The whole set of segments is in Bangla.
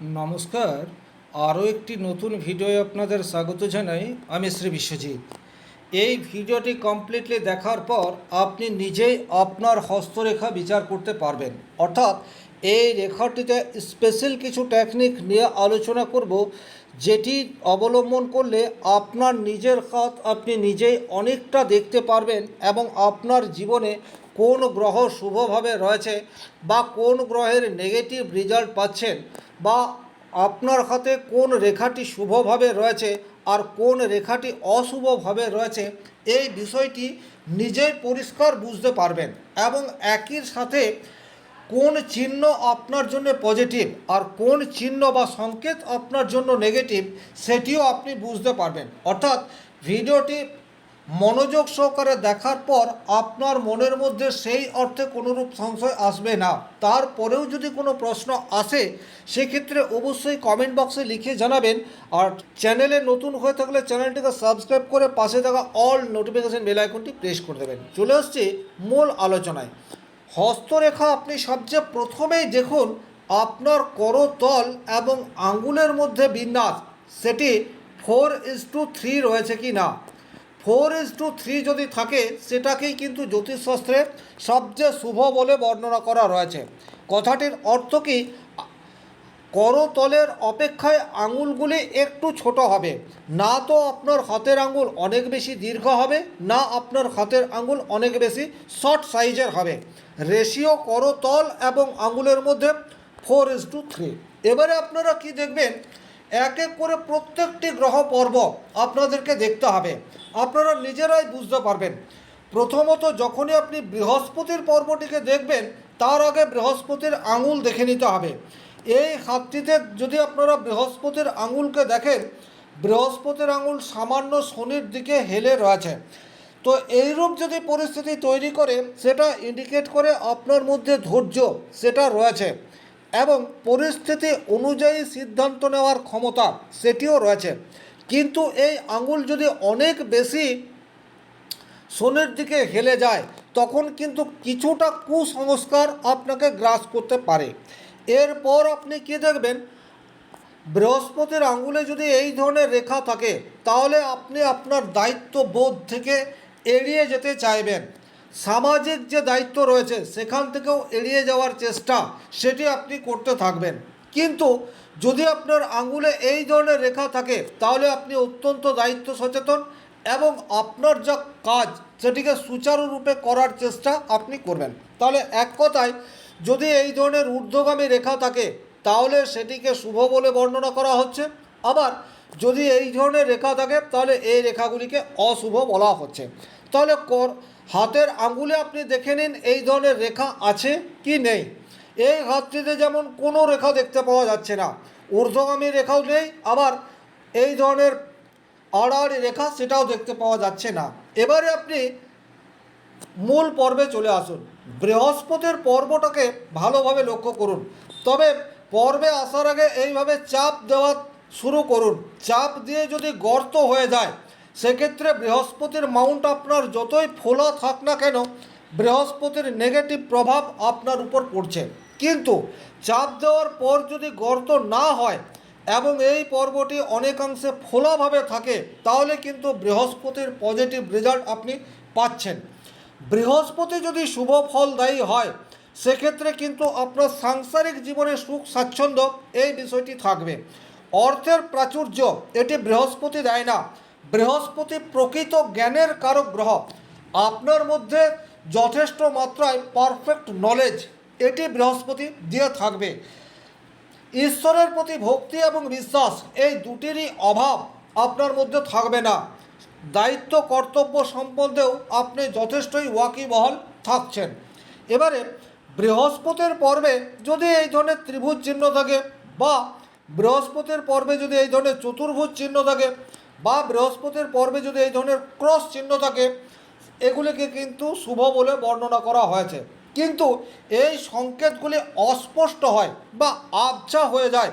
নমস্কার। আরও একটি নতুন ভিডিও আপনাদের স্বাগত জানাই আমি শ্রী বিশ্বজিৎ। এই ভিডিওটি কমপ্লিটলি দেখার পর আপনি নিজেই আপনার হস্তরেখা বিচার করতে পারবেন। অর্থাৎ এই রেখাটিতে স্পেশাল কিছু টেকনিক নিয়ে আলোচনা করব, যেটি অবলম্বন করলে আপনার নিজের হাত আপনি নিজেই অনেকটা দেখতে পারবেন এবং আপনার জীবনে কোন গ্রহ শুভভাবে রয়েছে বা কোন গ্রহের নেগেটিভ রেজাল্ট পাচ্ছেন বা আপনার হাতে কোন রেখাটি শুভভাবে রয়েছে আর কোন রেখাটি অশুভভাবে রয়েছে, এই বিষয়টি নিজেই পরিষ্কার বুঝতে পারবেন এবং একই সাথে কোন চিহ্ন আপনার জন্য পজিটিভ আর কোন চিহ্ন বা সংকেত আপনার জন্য নেগেটিভ সেটিও আপনি বুঝতে পারবেন। অর্থাৎ ভিডিওটি মনোযোগ সহকারে দেখার পর আপনার মনের মধ্যে সেই অর্থে কোনোরূপ সংশয় আসবে না। তারপরেও যদি কোনো প্রশ্ন আসে, সেক্ষেত্রে অবশ্যই কমেন্ট বক্সে লিখে জানাবেন। আর চ্যানেলে নতুন হয়ে থাকলে চ্যানেলটিকে সাবস্ক্রাইব করে পাশে থাকা অল নোটিফিকেশন বেল আইকনটি প্রেস করে দেবেন। চলে আসছি মূল আলোচনায়। হস্তরেখা আপনি সবচেয়ে প্রথমেই দেখুন, আপনার করতল এবং আঙ্গুলের মধ্যে বিন্যাস। সেটি ফোর ইস টু থ্রি রয়েছে কি না ফোর ইস টু থ্রি যদি থাকে, সেটাকেই কিন্তু জ্যোতিষশাস্ত্রে সবচেয়ে শুভ বলে বর্ণনা করা রয়েছে। কথাটির অর্থ কি? করতলের অপেক্ষায় আঙুলগুলি একটু ছোট হবে। না তো আপনার হাতের আঙুল অনেক বেশি দীর্ঘ হবে, না আপনার হাতের আঙুল অনেক বেশি শর্ট সাইজের হবে। রেশিও করতল এবং আঙুলের মধ্যে ফোর ইস টু থ্রি। এবারে আপনারা কি দেখবেন? এক এক করে প্রত্যেকটি গ্রহ পর্ব আপনাদেরকে দেখতে হবে। আপনারা নিজেরাই বুঝতে পারবেন। প্রথমত, যখনই আপনি বৃহস্পতির পর্বটিকে দেখবেন, তার আগে বৃহস্পতির আঙুল দেখে নিতে হবে। এই হাতটিতে যদি আপনারা বৃহস্পতির আঙুলকে দেখেন, বৃহস্পতির আঙুল সামান্য শনির দিকে হেলে রয়েছে। তো এইরূপ যদি পরিস্থিতি তৈরি করে, সেটা ইন্ডিকেট করে আপনার মধ্যে ধৈর্য, সেটা রয়েছে। এবং পরিস্থিতি অনুযায়ী সিদ্ধান্ত নেওয়ার ক্ষমতা সেটিও রয়েছে। কিন্তু এই আঙুল যদি অনেক বেশি শনির দিকে হেলে যায়, তখন কিন্তু কিছুটা কুসংস্কার আপনাকে গ্রাস করতে পারে। এরপর আপনি কি দেখবেন? বৃহস্পতির আঙ্গুলে যদি এই ধরনের রেখা থাকে, তাহলে আপনি আপনার দায়িত্ববোধ থেকে এড়িয়ে যেতে চাইবেন। সামাজিক যে দায়িত্ব রয়েছে, সেখান থেকেও এড়িয়ে যাওয়ার চেষ্টা, সেটি আপনি করতে থাকবেন। কিন্তু যদি আপনার আঙ্গুলে এই ধরনের রেখা থাকে, তাহলে আপনি অত্যন্ত দায়িত্ব সচেতন এবং আপনার যা কাজ, সেটিকে সুচারুরূপে করার চেষ্টা আপনি করবেন। তাহলে এক কথায়, যদি এই ধরনের ঊর্ধ্বগামী রেখা থাকে, তাহলে সেটিকে শুভ বলে বর্ণনা করা হচ্ছে। আবার যদি এই ধরনের রেখা থাকে, তাহলে এই রেখাগুলিকে অশুভ বলা হচ্ছে। তাহলে কর হাতের আঙ্গুলে আপনি দেখে নিন এই ধরনের রেখা আছে কি নেই। এই হাতটিতে যেমন কোনো রেখা দেখতে পাওয়া যাচ্ছে না, ঊর্ধ্বগামী রেখাও নেই, আবার এই ধরনের আড়াআড়ি রেখা সেটাও দেখতে পাওয়া যাচ্ছে না। এবারে আপনি মূল পর্বে চলে আসুন। বৃহস্পতির পর্বটাকে ভালোভাবে লক্ষ্য করুন। তবে পর্বে আসার আগে এইভাবে চাপ দেওয়া শুরু করুন। চাপ দিয়ে যদি গর্ত হয়ে যায় সেক্ষেত্রে বৃহস্পতির মাউন্ট আপনার যতই ফোলা থাক না কেন, বৃহস্পতির নেগেটিভ প্রভাব আপনার উপর পড়ছে। কিন্তু চাপ দেওয়ার পর যদি গর্ত না হয় এবং এই পর্বটি অনেকাংশে ফোলাভাবে থাকে, তাহলে কিন্তু বৃহস্পতির পজিটিভ রেজাল্ট আপনি পাচ্ছেন। বৃহস্পতি যদি শুভ ফলদায়ী হয়, সেক্ষেত্রে কিন্তু আপনার সাংসারিক জীবনে সুখ, স্বাচ্ছন্দ্য এই বিষয়টি থাকবে। অর্থের প্রাচুর্য এটি বৃহস্পতি দেয় না। বৃহস্পতি প্রকৃত জ্ঞানের কারক গ্রহ। আপনার মধ্যে যথেষ্ট মাত্রায় পারফেক্ট নলেজ এটি বৃহস্পতি দিয়ে থাকবে। ঈশ্বরের প্রতি ভক্তি এবং বিশ্বাস, এই দুটিরই অভাব আপনার মধ্যে থাকবে না। দায়িত্ব, কর্তব্য সম্বন্ধেও আপনি যথেষ্টই ওয়াকিবহল থাকছেন। এবারে বৃহস্পতির পর্বে যদি এই ধরনের ত্রিভুজ চিহ্ন থাকে বা বৃহস্পতির পর্বে যদি এই ধরনের চতুর্ভুজ চিহ্ন থাকে বা বৃহস্পতির পর্বে যদি এই ধরনের ক্রস চিহ্ন থাকে, এগুলিকে কিন্তু শুভ বলে বর্ণনা করা হয়েছে। কিন্তু এই সংকেতগুলি অস্পষ্ট হয় বা আবছা হয়ে যায়,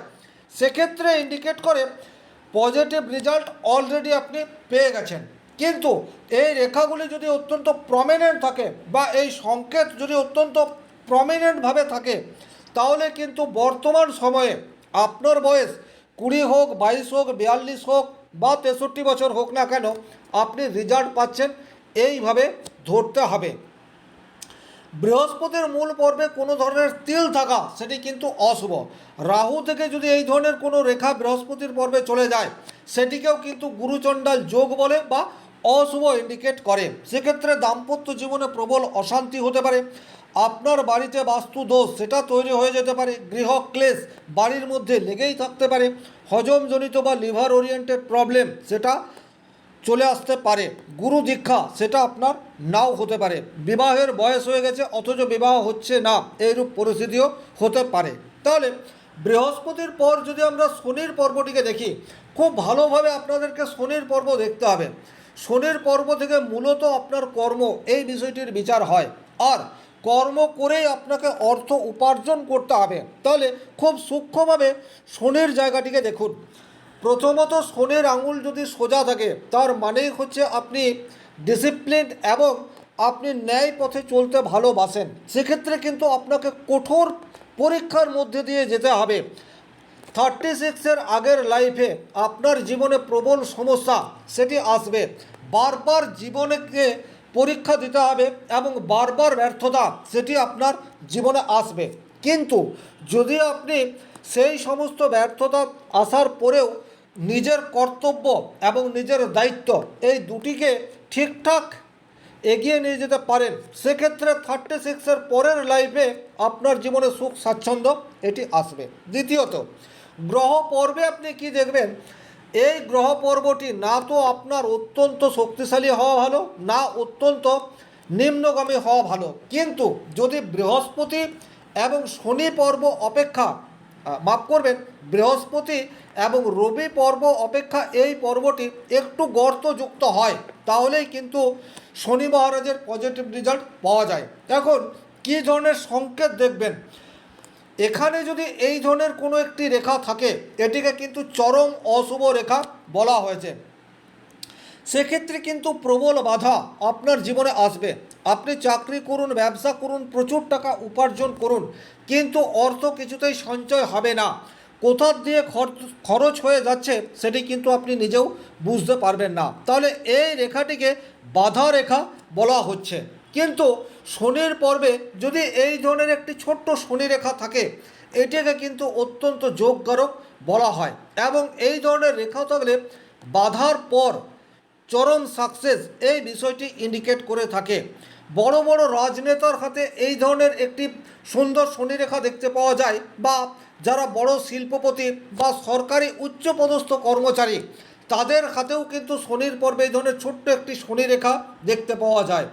সেক্ষেত্রে ইন্ডিকেট করে পজিটিভ রেজাল্ট অলরেডি আপনি পেয়ে গেছেন। কিন্তু এই রেখাগুলি যদি অত্যন্ত প্রমিনেন্ট থাকে বা এই সংকেত যদি অত্যন্ত প্রমিনেন্টভাবে থাকে, তাহলে কিন্তু বর্তমান সময়ে আপনার বয়স কুড়ি হোক, বাইশ হোক, বিয়াল্লিশ হোক বা তেষট্টি বছর হোক না কেন, আপনি রেজাল্ট পাচ্ছেন, এইভাবে ধরতে হবে। বৃহস্পতির মূল পর্বে কোনো ধরনের তিল থাকা, সেটি কিন্তু অশুভ। রাহু থেকে যদি এই ধরনের কোনো রেখা বৃহস্পতির পর্বে চলে যায়, সেটিকেও কিন্তু গুরুচণ্ডাল যোগ বলে বা অশুভ ইন্ডিকেট করে। সেক্ষেত্রে দাম্পত্য জীবনে প্রবল অশান্তি হতে পারে আপনার বাড়িতে বাস্তু দোষ সেটা তৈরি হয়ে যেতে পারে। গৃহ ক্লেশ বাড়ির মধ্যে লেগেই থাকতে পারে। হজমজনিত বা লিভার ওরিয়েন্টেড প্রবলেম, সেটা চলে আসতে পারে। গুরু দীক্ষা, সেটা আপনার নাও হতে পারে। বিবাহের বয়স হয়ে গেছে, অথচ বিবাহ হচ্ছে না। এইরূপ পরিস্থিতিও হতে পারে। তাহলে, বৃহস্পতির পর যদি আমরা শনির পর্বটিকে দেখি, খুব ভালোভাবে আপনাদেরকে শনির পর্ব দেখতে হবে। শনির পর্ব থেকে মূলত আপনার কর্ম, এই বিষয়টির বিচার হয়। আর কর্ম করেই আপনাকে অর্থ উপার্জন করতে হবে। তাহলে খুব সূক্ষ্মভাবে শনির জায়গাটিকে দেখুন। প্রথমত শনির আঙুল যদি সোজা থাকে, তার মানেই হচ্ছে আপনি ডিসিপ্লিন এবং আপনি ন্যায় পথে চলতে ভালোবাসেন। সেক্ষেত্রে কিন্তু আপনাকে কঠোর পরীক্ষার মধ্যে দিয়ে যেতে হবে। থার্টি সিক্সের আগের লাইফে আপনার জীবনে প্রবল সমস্যা, সেটি আসবে। বারবার জীবনকে পরীক্ষা দিতে হবে এবং বারবার ব্যর্থতা সেটি আপনার জীবনে আসবে। কিন্তু যদি আপনি সেই সমস্ত ব্যর্থতা আসার পরেও নিজের কর্তব্য এবং নিজের দায়িত্ব এই দুটিকে ঠিকঠাক এগিয়ে নিয়ে যেতে পারেন, সেক্ষেত্রে থার্টি সিক্সের পরের লাইফে আপনার জীবনে সুখ, স্বাচ্ছন্দ্য এটি আসবে। দ্বিতীয়ত, গ্রহ পর্বে আপনি কি দেখবেন? এই গ্রহ পর্বটি না তো আপনার অত্যন্ত শক্তিশালী হওয়া ভালো, না অত্যন্ত নিম্নগামী হওয়া ভালো। কিন্তু যদি বৃহস্পতি এবং শনি পর্ব অপেক্ষা মাফ করবেন, বৃহস্পতি এবং রবি পর্ব অপেক্ষা এই পর্বটি একটু গর্তযুক্ত হয়, তাহলেই কিন্তু শনি মহারাজের পজিটিভ রেজাল্ট পাওয়া যায়। এখন কী ধরনের সংকেত দেখবেন? এখানে যদি এই ধরনের কোনো একটি রেখা থাকে, এটিকে কিন্তু চরম অশুভ রেখা বলা হয়েছে। সেক্ষেত্রে কিন্তু প্রবল বাধা আপনার জীবনে আসবে। আপনি চাকরি করুন, ব্যবসা করুন, প্রচুর টাকা উপার্জন করুন, কিন্তু অর্থ কিছুতেই সঞ্চয় হবে না। কোথার দিয়ে খরচ হয়ে যাচ্ছে সেটি কিন্তু আপনি নিজেও বুঝতে পারবেন না। তাহলে এই রেখাটিকে বাধা রেখা বলা হচ্ছে। কিন্তু শনির পর্বে যদি এই ধরনের একটি ছোট্ট শনি রেখা থাকে, এটিকে কিন্তু অত্যন্ত যোগকারক বলা হয়। এবং এই ধরনের রেখা থাকলে বাধার পর চরম সাকসেস এই বিষয়টি ইন্ডিকেট করে থাকে। বড় বড় রাজনেতার হাতে এই ধরনের একটি সুন্দর শনিরেখা দেখতে পাওয়া যায় বা যারা বড় শিল্পপতি বা সরকারি উচ্চপদস্থ কর্মচারী, তাদের হাতেও কিন্তু শনির পর্বে এই ধরনের ছোট্ট একটি শনিরেখা দেখতে পাওয়া যায়।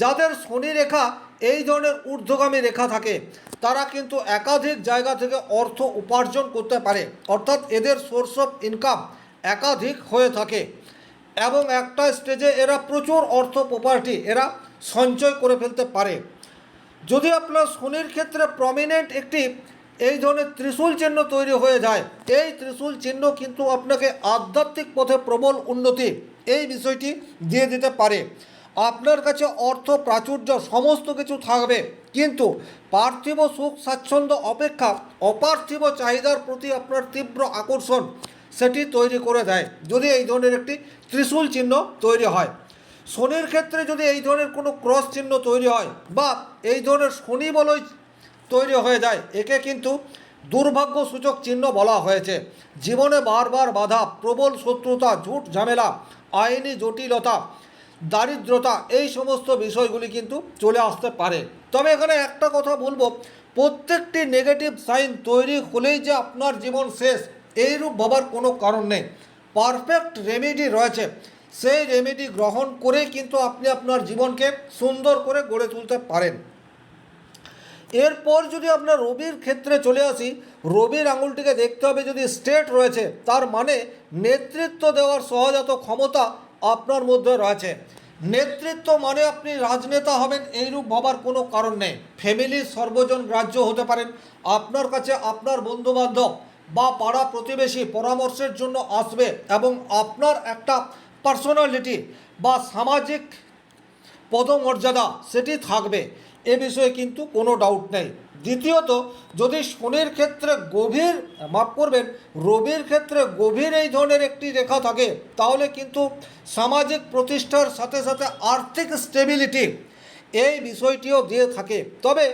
যাদের শনি রেখা এই ধরনের ঊর্ধ্বগামী রেখা থাকে, তারা কিন্তু একাধিক জায়গা থেকে অর্থ উপার্জন করতে পারে। অর্থাৎ এদের সোর্স অফ ইনকাম একাধিক হয়ে থাকে এবং একটা স্টেজে এরা প্রচুর অর্থ প্রপার্টি এরা সঞ্চয় করে ফেলতে পারে। যদি আপনার শনির ক্ষেত্রে প্রমিনেন্ট একটি এই ধরনের ত্রিশূল চিহ্ন তৈরি হয়ে যায়, এই ত্রিশূল চিহ্ন কিন্তু আপনাকে আধ্যাত্মিক পথে প্রবল উন্নতি এই বিষয়টি দিয়ে দিতে পারে। আপনার কাছে অর্থ, প্রাচুর্য, সমস্ত কিছু থাকবে। কিন্তু পার্থিব সুখ, স্বাচ্ছন্দ্য, অপেক্ষা, অপার্থিব চাহিদার প্রতি আপনার তীব্র আকর্ষণ, সেটি তৈরি করে দেয়। যদি এই ধরনের একটি ত্রিশূল চিহ্ন তৈরি হয়। শনির ক্ষেত্রে যদি এই ধরনের কোনো ক্রস চিহ্ন তৈরি হয় বা এই ধরনের শনি বলয় তৈরি হয়ে যায়, একে কিন্তু দুর্ভাগ্য সূচক চিহ্ন বলা হয়েছে। জীবনে বারবার বাধা, প্রবল শত্রুতা, ঝুট ঝামেলা, আইনি জটিলতা দারিদ্রতা, এই সমস্ত বিষয়গুলি কিন্তু চলে আসতে পারে। তবে এখানে একটা কথা বলব, প্রত্যেকটি নেগেটিভ সাইন তৈরি হলেই যে আপনার জীবন শেষ, এইরূপ ভাবার কোনো কারণ নেই। পারফেক্ট রেমেডি রয়েছে। সেই রেমেডি গ্রহণ করেই কিন্তু আপনি আপনার জীবনকে সুন্দর করে গড়ে তুলতে পারেন। এরপর যদি আপনার রবির ক্ষেত্রে চলে আসি, রবির আঙুলটিকে দেখতে হবে যদি স্টেট রয়েছে, তার মানে নেতৃত্ব দেওয়ার সহজাত ক্ষমতা আপনার মধ্যে রয়েছে। নেতৃত্ব মানে আপনি রাজনেতা হবেন, এইরূপ ভাবার কোনো কারণ নেই। ফ্যামিলির সর্বজন গ্রাহ্য হতে পারেন। আপনার কাছে আপনার বন্ধুবান্ধব বা পাড়া প্রতিবেশী পরামর্শের জন্য আসবে এবং আপনার একটা পার্সোনালিটি বা সামাজিক পদমর্যাদা সেটি থাকবে। এ বিষয়ে কিন্তু কোনো ডাউট নেই। দ্বিতীয়ত, যদি শনির ক্ষেত্রে গভীর, মাফ করবেন, রবির ক্ষেত্রে গভীর এই ধরনের একটি রেখা থাকে, তাহলে কিন্তু সামাজিক প্রতিষ্ঠার সাথে সাথে আর্থিক স্টেবিলিটি এই বিষয়টিও দিয়ে থাকে। তবে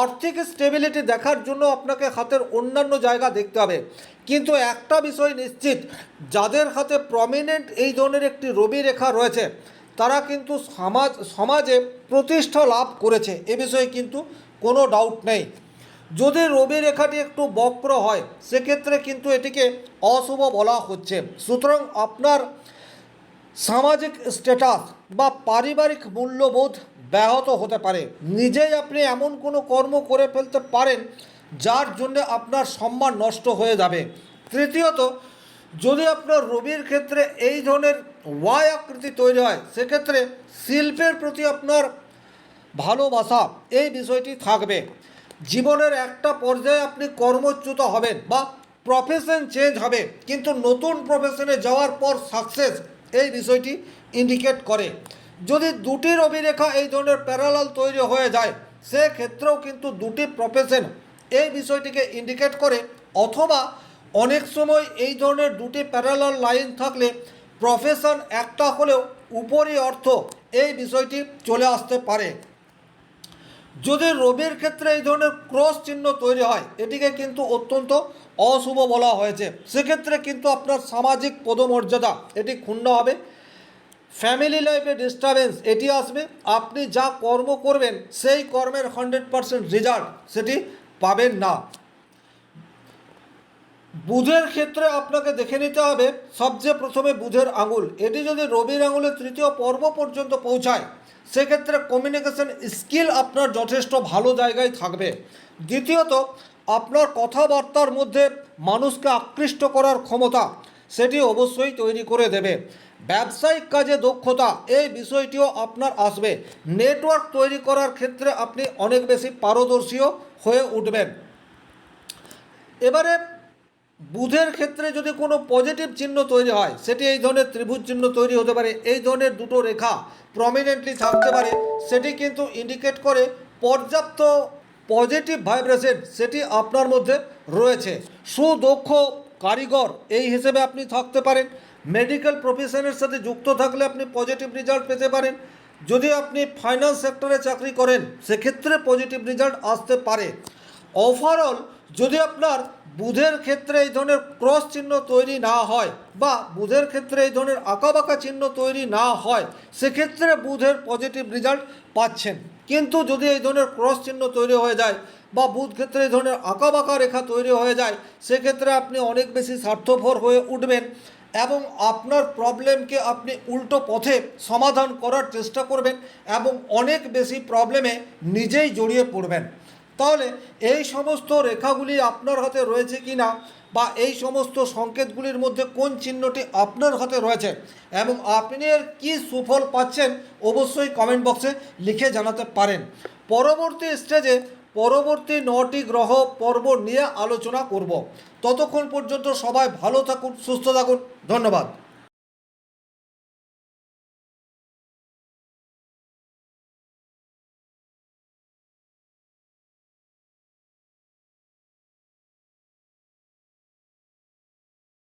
আর্থিক স্টেবিলিটি দেখার জন্য আপনাকে হাতের অন্যান্য জায়গা দেখতে হবে। কিন্তু একটা বিষয় নিশ্চিত, যাদের হাতে প্রমিনেন্ট এই ধরনের একটি রবি রেখা রয়েছে, তারা কিন্তু সমাজ, সমাজে প্রতিষ্ঠা লাভ করেছে। এ বিষয়ে কিন্তু কোনো ডাউট নেই। যদি রবি রেখাটি একটু বক্র হয়, সেক্ষেত্রে কিন্তু এটিকে অশুভ বলা হচ্ছে। সুতরাং আপনার সামাজিক স্ট্যাটাস বা পারিবারিক মূল্যবোধ ব্যাহত হতে পারে। নিজেই আপনি এমন কোনো কর্ম করে ফেলতে পারেন, যার জন্য আপনার সম্মান নষ্ট হয়ে যাবে। তৃতীয়ত, যদি আপনার রবির ক্ষেত্রে এই ধরনের ওয়াই আকৃতি তৈরি হয়, সেক্ষেত্রে শিল্পের প্রতি আপনার ভালোবাসা, এই বিষয়টি থাকবে। জীবনের একটা পর্যায়ে আপনি কর্মচ্যুত হবেন বা প্রফেশন চেঞ্জ হবে, কিন্তু নতুন প্রফেশনে যাওয়ার পর সাকসেস এই বিষয়টি ইন্ডিকেট করে। যদি দুটি রবিরেখা এই ধরনের প্যারালাল তৈরি হয়ে যায়, সেক্ষেত্রেও কিন্তু দুটি প্রফেশন এই বিষয়টিকে ইন্ডিকেট করে, অথবা অনেক সময় এই ধরনের দুটি প্যারালাল লাইন থাকলে প্রফেশন একটা হলেও উপরই অর্থ এই বিষয়টি চলে আসতে পারে। যদি রবির ক্ষেত্রে এই ধরনের ক্রস চিহ্ন তৈরি হয়, এটিকে কিন্তু অত্যন্ত অশুভ বলা হয়েছে। সেক্ষেত্রে কিন্তু আপনার সামাজিক পদমর্যাদা, এটি ক্ষুণ্ণ হবে। ফ্যামিলি লাইফে ডিস্টারবেন্স এটি আসবে। আপনি যা কর্ম করবেন, সেই কর্মের হান্ড্রেড পারসেন্ট রেজাল্ট সেটি পাবেন না। বুধের ক্ষেত্রে আপনাকে দেখে নিতে হবে, সবচেয়ে প্রথমে বুধের আঙুল। এটি যদি রবির আঙুলের তৃতীয় পর্ব পর্যন্ত পৌঁছায়, সেক্ষেত্রে কমিউনিকেশন স্কিল আপনার যথেষ্ট ভালো জায়গায় থাকবে। দ্বিতীয়ত, আপনার কথাবার্তার মধ্যে মানুষকে আকৃষ্ট করার ক্ষমতা, সেটি অবশ্যই তৈরি করে দেবে। ব্যবসায়িক কাজে দক্ষতা, এই বিষয়টিও আপনার আসবে। নেটওয়ার্ক তৈরি করার ক্ষেত্রে আপনি অনেক বেশি পারদর্শীও হয়ে উঠবেন। এবারে বুধের ক্ষেত্রে যদি কোনো পজিটিভ চিহ্ন তৈরি হয়, সেটি এই ধরনের ত্রিভুজ চিহ্ন তৈরি হতে পারে। এই ধরনের দুটো রেখা প্রমিনেন্টলি থাকতে পারে। সেটি কিন্তু ইন্ডিকেট করে পর্যাপ্ত পজিটিভ ভাইব্রেশন সেটি আপনার মধ্যে রয়েছে। সুদক্ষ কারিগর এই হিসেবে আপনি থাকতে পারেন। মেডিকেল প্রফেশনের সাথে যুক্ত থাকলে আপনি পজিটিভ রেজাল্ট পেতে পারেন। যদি আপনি ফাইন্যান্স সেক্টরে চাকরি করেন, সেক্ষেত্রে পজিটিভ রেজাল্ট আসতে পারে। ওভারঅল যদি আপনার বুধের ক্ষেত্রে এই ধরনের ক্রস চিহ্ন তৈরি না হয় বা বুধের ক্ষেত্রে এই ধরনের আঁকাবাঁকা চিহ্ন তৈরি না হয়, সেক্ষেত্রে বুধের পজিটিভ রেজাল্ট পাচ্ছেন। কিন্তু যদি এই ধরনের ক্রস চিহ্ন তৈরি হয়ে যায় বা বুধ ক্ষেত্রে এই ধরনের আঁকাবাঁকা রেখা তৈরি হয়ে যায়, সেক্ষেত্রে আপনি অনেক বেশি স্বার্থপর হয়ে উঠবেন এবং আপনার প্রবলেমকে আপনি উল্টো পথে সমাধান করার চেষ্টা করবেন এবং অনেক বেশি প্রবলেমে নিজেই জড়িয়ে পড়বেন। তাহলে এই সমস্ত রেখাগুলি আপনার হাতে রয়েছে কি না বা এই সমস্ত সংকেতগুলির মধ্যে কোন চিহ্নটি আপনার হাতে রয়েছে এবং আপনি এর কী সুফল পাচ্ছেন অবশ্যই কমেন্ট বক্সে লিখে জানাতে পারেন। পরবর্তী স্টেজে পরবর্তী নটি গ্রহ পর্ব নিয়ে আলোচনা করব। ততক্ষণ পর্যন্ত সবাই ভালো থাকুন, সুস্থ থাকুন। ধন্যবাদ।